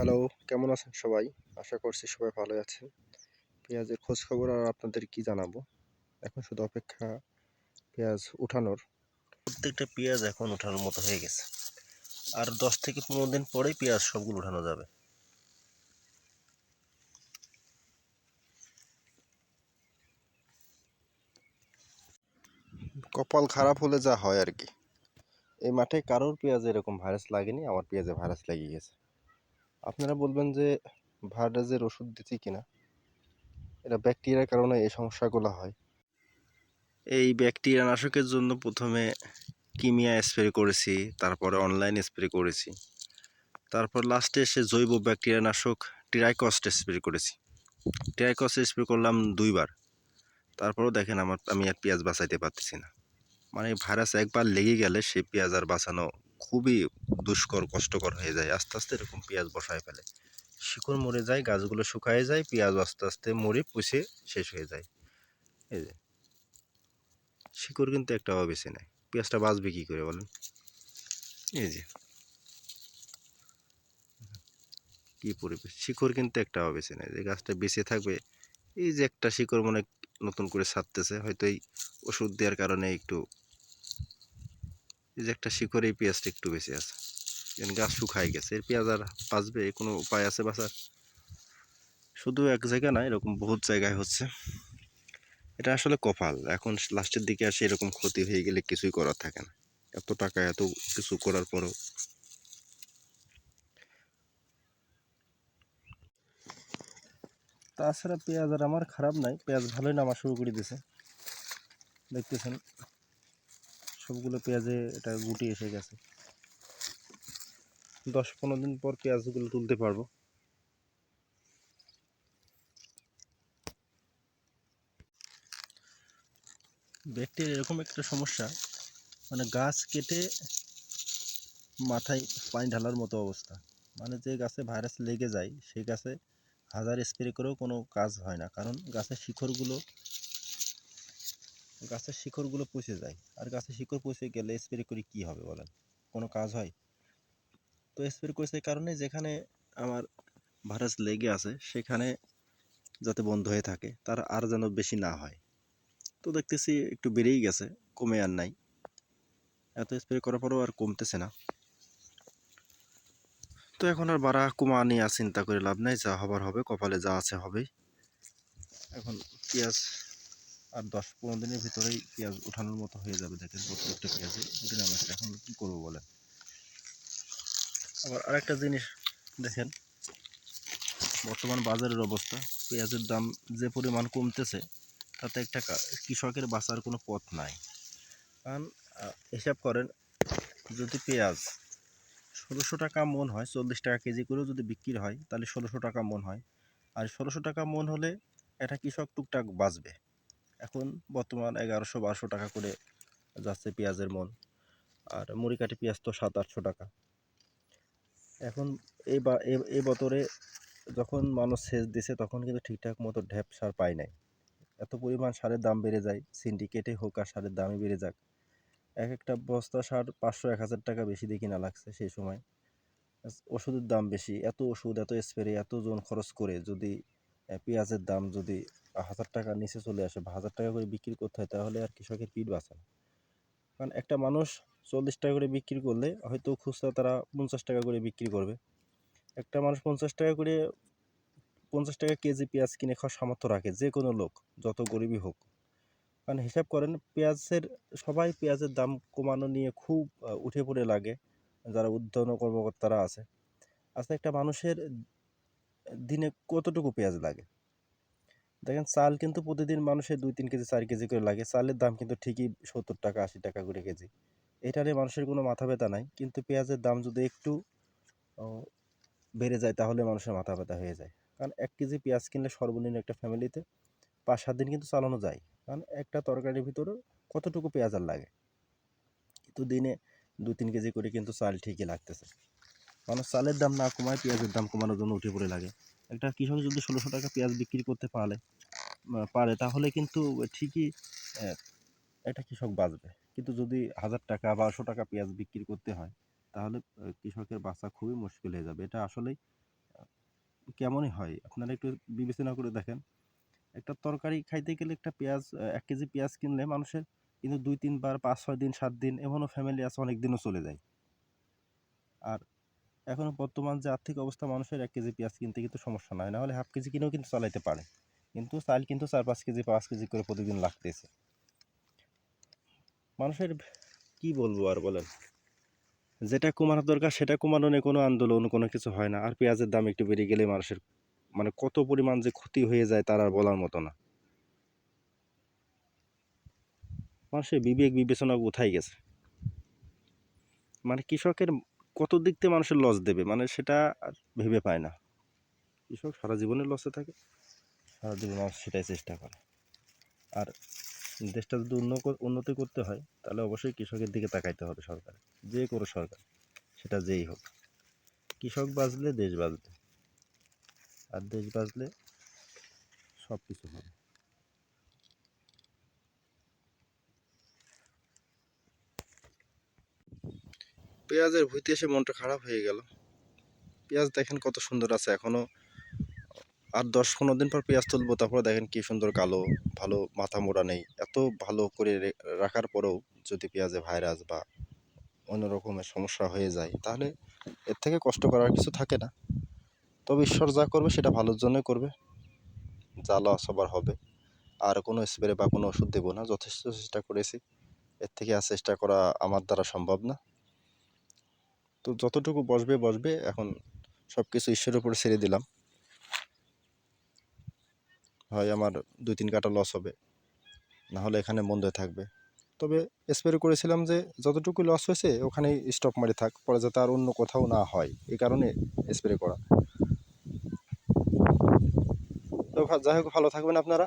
Hello কেমন আছেন সবাই? আশা করছি সবাই ভালো আছেন। পেঁয়াজের খোঁজ খবর আর আপনাদের কি জানাব? এখন শুধু অপেক্ষা পেঁয়াজ উঠানোর। প্রত্যেকটা পেঁয়াজ এখন ওঠানোর মতো হয়ে গেছে। আর দশ থেকে পনেরো দিন পরেই পেঁয়াজ সবগুলো উঠানো যাবে। কপাল খারাপ হলে যা হয় আর কি। এই মাঠে কারোর পেঁয়াজে এরকম ভাইরাস লাগেনি, আমার পেঁয়াজে ভাইরাস লেগে গেছে। আপনারা বলবেন যে ভাইরাসের ওষুধ দিচ্ছি কিনা? এটা ব্যাকটেরিয়ার কারণে এই সমস্যাগুলো হয়। এই ব্যাকটেরিয়া নাশকের জন্য প্রথমে কিমিয়া স্প্রে করেছি, তারপরে অনলাইন স্প্রে করেছি। তারপর লাস্টে এসে জৈব ব্যাকটেরিয়া নাশক ট্রাইকস্ট স্প্রে করেছি। ট্রাইকস্ট স্প্রে করলাম দুইবার। তারপরেও দেখেন আমার, আমি আর পেঁয়াজ বাঁচাইতে পারতেছি না। মানে ভাইরাস একবার লেগে গেলে সেই পেঁয়াজ আর বাঁচানো খুবই দুষ্কর, কষ্টকর হয়ে যায়। আস্তে আস্তে এরকম পেঁয়াজ বসায় ফেলে। শিকড় মরে যায়, গাছগুলো শুকায় যায়, পেঁয়াজ আস্তে আস্তে মরে পুষে শেষ হয়ে যায়। এই যে। শিকড় কিন্তু একটা বেছে নেয় পেঁয়াজটা বাঁচবে কী করে বলেন? এই যে। কি পরিবেশ? শিকড় কিন্তু একটা বেছে নেয় যে গাছটা বেঁচে থাকবে, এই যে একটা শিকড় মনে নতুন করে ছাড়তেছে। হয়তো এই ওষুধ দেওয়ার কারণে একটু এই যে একটা শিকড় এই পেঁয়াজটা একটু বেশি আছে। কারণ গাছ শুকায় গেছে, এর পেঁয়াজ আর বাঁচবে কোনো উপায় আছে বাঁচার? শুধু এক জায়গা না, এরকম বহুত জায়গায় হচ্ছে। এটা আসলে কপাল। এখন লাস্টের দিকে আসে এরকম ক্ষতি হয়ে গেলে কিছুই করার থাকে না। এত টাকা, এত কিছু করার পরও। তাছাড়া পেঁয়াজ আর আমার খারাপ নাই। পেঁয়াজ ভালোই নামা শুরু করে দিয়েছে দেখতেছেন। সবগুলো পেঁয়াজে এটা গুটি এসে গেছে। দশ পনেরো দিন পর পেঁয়াজগুলো তুলতে পারব। ব্যাকটেরিয়া এরকম একটা সমস্যা মানে গাছ কেটে মাথায় পানি ঢালার মতো অবস্থা। মানে যে গাছে ভাইরাস লেগে যায়, সেই গাছে হাজার স্প্রে করেও কোনো কাজ হয় না। কারণ গাছের শিকড়গুলো গাছের শিকড়গুলো পচে যায়। আর গাছের শিকড় পচে গেলে স্প্রে করে কী হবে বলেন? কোনো কাজ হয়? তো স্প্রে করেছে কারণে যেখানে আমার ভাইরাস লেগে আছে, সেখানে যাতে বন্ধ হয়ে থাকে, তার আর যেন বেশি না হয়। তো দেখতেছি একটু বেড়েই গেছে, কমে আর নাই। এত স্প্রে করার পরেও আর কমতেছে না। তো এখন আর বাড়া কমা নিয়ে আর চিন্তা করে লাভ নাই, যা হবার হবে, কপালে যা আছে হবেই। এখন পেঁয়াজ আর দশ পনেরো দিনের ভিতরেই পেঁয়াজ ওঠানোর মতো হয়ে যাবে, দেখেন প্রত্যেকটা পেঁয়াজে। নামাচ্ছে এখন কী করব বলেন? আবার আরেকটা জিনিস দেখেন, বর্তমান বাজারের অবস্থা, পেঁয়াজের দাম যে পরিমাণ কমতেছে, তাতে একটা কৃষকের বাঁচার কোনো পথ নাই। কারণ হিসাব করেন, যদি পেঁয়াজ ষোলোশো টাকা মন হয়, চল্লিশ টাকা কেজি করেও যদি বিক্রি হয়, তাহলে ষোলোশো টাকা মন হয়। আর ষোলোশো টাকা মন হলে একটা কৃষক টুকটাক বাঁচবে। এখন বর্তমান এগারোশো বারোশো টাকা করে যাচ্ছে পেঁয়াজের মন। আর মুড়ি কাঠি পেঁয়াজ তো সাত আটশো টাকা। এখন এই বা এই বছরে যখন মানুষ সেচ দিছে তখন কিন্তু ঠিকঠাক মতো ঢ্যাপ সার পায় নাই। এত পরিমাণ সারের দাম বেড়ে যায়, সিন্ডিকেটে হোক আর সারের দামই বেড়ে যাক। এক একটা বস্তা সার পাঁচশো, এক হাজার টাকা বেশি দিয়ে কিনা লাগছে সেই সময়। ওষুধের দাম বেশি, এত ওষুধ, এত স্প্রে এত জন খরচ করে যদি পেঁয়াজের দাম যদি হাজার টাকার নিচে চলে আসে বা হাজার টাকা করে বিক্রি করতে হয়, তাহলে আর কৃষকের পিঠ বাঁচে না। কারণ একটা মানুষ চল্লিশ টাকা করে বিক্রি করলে হয়তো খুচরা তারা পঞ্চাশ টাকা করে বিক্রি করবে। একটা মানুষ পঞ্চাশ টাকা করে পঞ্চাশ টাকা কেজি পেঁয়াজ কিনে খাওয়ার সামর্থ্য রাখে যে কোনো লোক, যত গরিবই হোক। কারণ হিসাব করেন পেঁয়াজের, সবাই পেঁয়াজের দাম কমানো নিয়ে খুব উঠে পড়ে লাগে, যারা উদ্যান কর্মকর্তারা আছে। আচ্ছা একটা মানুষের দিনে কতটুকু পেঁয়াজ লাগে? দেখেন চাল কিন্তু প্রতিদিন মানুষের দুই তিন কেজি, চার কেজি করে লাগে। চালের দাম কিন্তু ঠিকই সত্তর টাকা, আশি টাকা করে কেজি। এটা নিয়ে মানুষের কোনো মাথা ব্যথা নাই। কিন্তু পেঁয়াজের দাম যদি একটু বেড়ে যায় তাহলে মানুষের মাথা ব্যথা হয়ে যায়। কারণ এক কেজি পেঁয়াজ কিনলে সর্বনিম্ন একটা ফ্যামিলিতে পাঁচ, সাত দিন কিন্তু চালানো যায়। কারণ একটা তরকারির ভিতরে কতটুকু পেঁয়াজ আর লাগে? কিন্তু দিনে দু তিন কেজি করে কিন্তু চাল ঠিকই লাগতেছে। মানুষ চালের দাম না কমায়, পেঁয়াজের দাম কমানোর জন্য উঠে পড়ে লাগে। একটা কৃষক যদি ষোলোশো টাকা পেঁয়াজ বিক্রি করতে পারে পারে, তাহলে কিন্তু ঠিকই একটা কৃষক বাঁচবে। কিন্তু যদি হাজার টাকা বারোশো টাকা পেঁয়াজ বিক্রি করতে হয়, তাহলে কৃষকের বাঁচা খুবই মুশকিল হয়ে যাবে। এটা আসলেই কেমনই হয়? আপনারা একটু বিবেচনা করে দেখেন। একটা তরকারি খাইতে গেলে একটা পেঁয়াজ এক কেজি পেঁয়াজ কিনলে মানুষের কিন্তু দুই তিনবার পাঁচ ছয় দিন, সাত দিন এমনও ফ্যামিলি আছে অনেক দিনও চলে যায়। আর এখনও বর্তমান যে আর্থিক অবস্থা, মানুষের এক কেজি পেঁয়াজ কিনতে কিন্তু সমস্যা নয় নাহলে হাফ কেজি কিনেও কিন্তু চালাইতে পারে। কিন্তু চাল কিন্তু চার পাঁচ কেজি পাঁচ কেজি করে প্রতিদিন লাগতেছে। মানুষের কি বলব আর বলেন? যেটা কমানোর দরকার, সেটা কমানো নিয়ে কোনো আন্দোলন, কোনো কিছু হয় না। আর পেঁয়াজের দাম একটু বেড়ে গেলে মানুষের মানে কত পরিমাণ যে ক্ষতি হয়ে যায় তার আর বলার মতো না। মানুষের বিবেক বিবেচনা কোথায় গেছে? মানে কৃষকের কত দিক থেকে মানুষের লস দেবে? মানে সেটা ভেবে পায় না। কৃষক সারা জীবনের লসে থাকে, সারা জীবন মানুষ সেটাই চেষ্টা করে। আর দেশটা যদি উন্ন- উন্নতি করতে হয়, তাহলে অবশ্যই কৃষকের দিকে তাকাইতে হবে সরকার। যে কোনো সরকার, সেটা যেই হোক। কৃষক বাঁচলে দেশ বাঁচবে। আর দেশ বাঁচলে সব কিছু হবে। পেঁয়াজের ভুইতে এসে মনটা খারাপ হয়ে গেল। পেঁয়াজ দেখেন কত সুন্দর আছে এখনও। আর দশ পনেরো দিন পর পেঁয়াজ তুলবো, তারপরে দেখেন কি সুন্দর কালো, ভালো মাথা মোড়া নেই। এত ভালো করে রাখার পরেও যদি পেঁয়াজে ভাইরাস বা অন্য রকমের সমস্যা হয়ে যায়, তাহলে এর থেকে কষ্ট করার কিছু থাকে না। তবে ঈশ্বর যা করবে সেটা ভালোর জন্যই করবে। যা লস হবার হবে। আর কোনো স্প্রে বা কোনো ওষুধ দেবো না, যথেষ্ট চেষ্টা করেছি। এর থেকে আর চেষ্টা করা আমার দ্বারা সম্ভব না। তো যতটুকু বসবে বসবে। এখন সব কিছু ঈশ্বরের উপরে ছেড়ে দিলাম। হয় আমার দুই তিন কাটা লস হবে না হলে এখানে বন্ধ হয়ে থাকবে। তবে স্প্রে করেছিলাম যে যতটুকু লস হয়েছে, ওখানেই স্টপ মারি থাক, পরে যাতে আর অন্য কোথাও না হয়। এই কারণে স্প্রে করা। তো যাই হোক, ভালো থাকবেন আপনারা।